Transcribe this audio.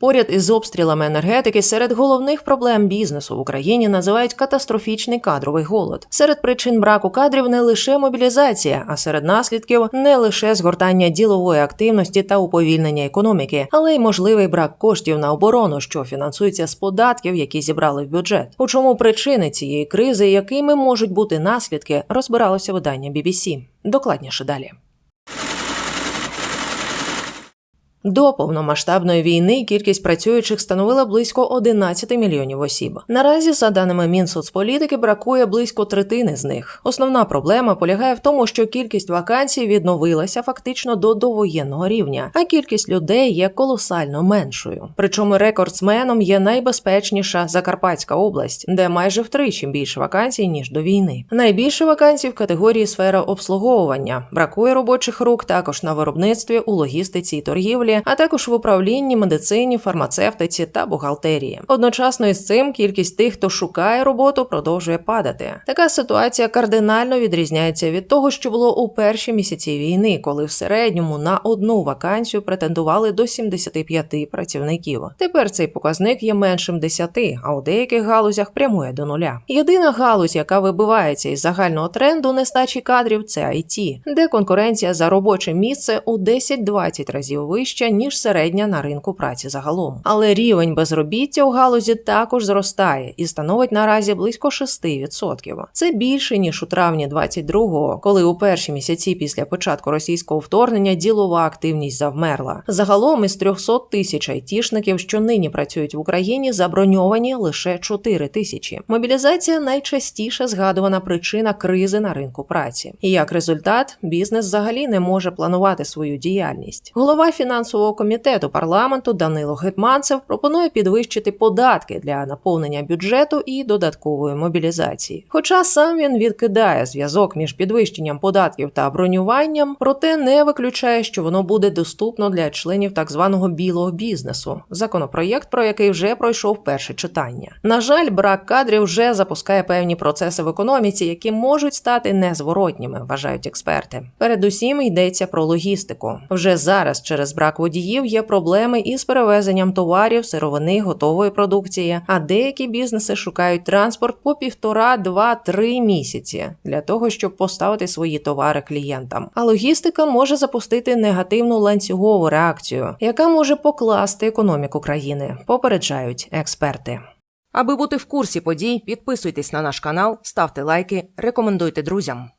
Поряд із обстрілами енергетики серед головних проблем бізнесу в Україні називають катастрофічний кадровий голод. Серед причин браку кадрів не лише мобілізація, а серед наслідків не лише згортання ділової активності та уповільнення економіки, але й можливий брак коштів на оборону, що фінансується з податків, які зібрали в бюджет. У чому причини цієї кризи, якими можуть бути наслідки, розбиралося видання BBC. Докладніше далі. До повномасштабної війни кількість працюючих становила близько 11 мільйонів осіб. Наразі, за даними Мінсоцполітики, бракує близько третини з них. Основна проблема полягає в тому, що кількість вакансій відновилася фактично до довоєнного рівня, а кількість людей є колосально меншою. Причому рекордсменом є найбезпечніша Закарпатська область, де майже втричі більше вакансій ніж до війни. Найбільше вакансій в категорії сфера обслуговування. Бракує робочих рук також на виробництві, у логістиці і торгівлі а також в управлінні, медицині, фармацевтиці та бухгалтерії. Одночасно із цим кількість тих, хто шукає роботу, продовжує падати. Така ситуація кардинально відрізняється від того, що було у перші місяці війни, коли в середньому на одну вакансію претендували до 75 працівників. Тепер цей показник є меншим 10, а у деяких галузях прямує до нуля. Єдина галузь, яка вибивається із загального тренду нестачі кадрів, це IT, де конкуренція за робоче місце у 10-20 разів вища ніж середня на ринку праці загалом. Але рівень безробіття у галузі також зростає і становить наразі близько 6%. Це більше ніж у травні 22-го, коли у перші місяці після початку російського вторгнення ділова активність завмерла. Загалом із 300 тисяч айтішників, що нині працюють в Україні, заброньовані лише 4 тисячі. Мобілізація найчастіше згадувана причина кризи на ринку праці. І як результат, бізнес взагалі не може планувати свою діяльність. Голова фінансового фінансового комітету парламенту Данило Гетманцев пропонує підвищити податки для наповнення бюджету і додаткової мобілізації. Хоча сам він відкидає зв'язок між підвищенням податків та бронюванням, проте не виключає, що воно буде доступно для членів так званого білого бізнесу. Законопроєкт, про який вже пройшов перше читання. На жаль, брак кадрів вже запускає певні процеси в економіці, які можуть стати незворотніми, вважають експерти. Передусім йдеться про логістику. Вже зараз через брак водіїв є проблеми із перевезенням товарів, сировини, готової продукції. А деякі бізнеси шукають транспорт по півтора, два-три місяці для того, щоб поставити свої товари клієнтам. А логістика може запустити негативну ланцюгову реакцію, яка може покласти економіку країни. Попереджають експерти. Аби бути в курсі подій, підписуйтесь на наш канал, ставте лайки, рекомендуйте друзям.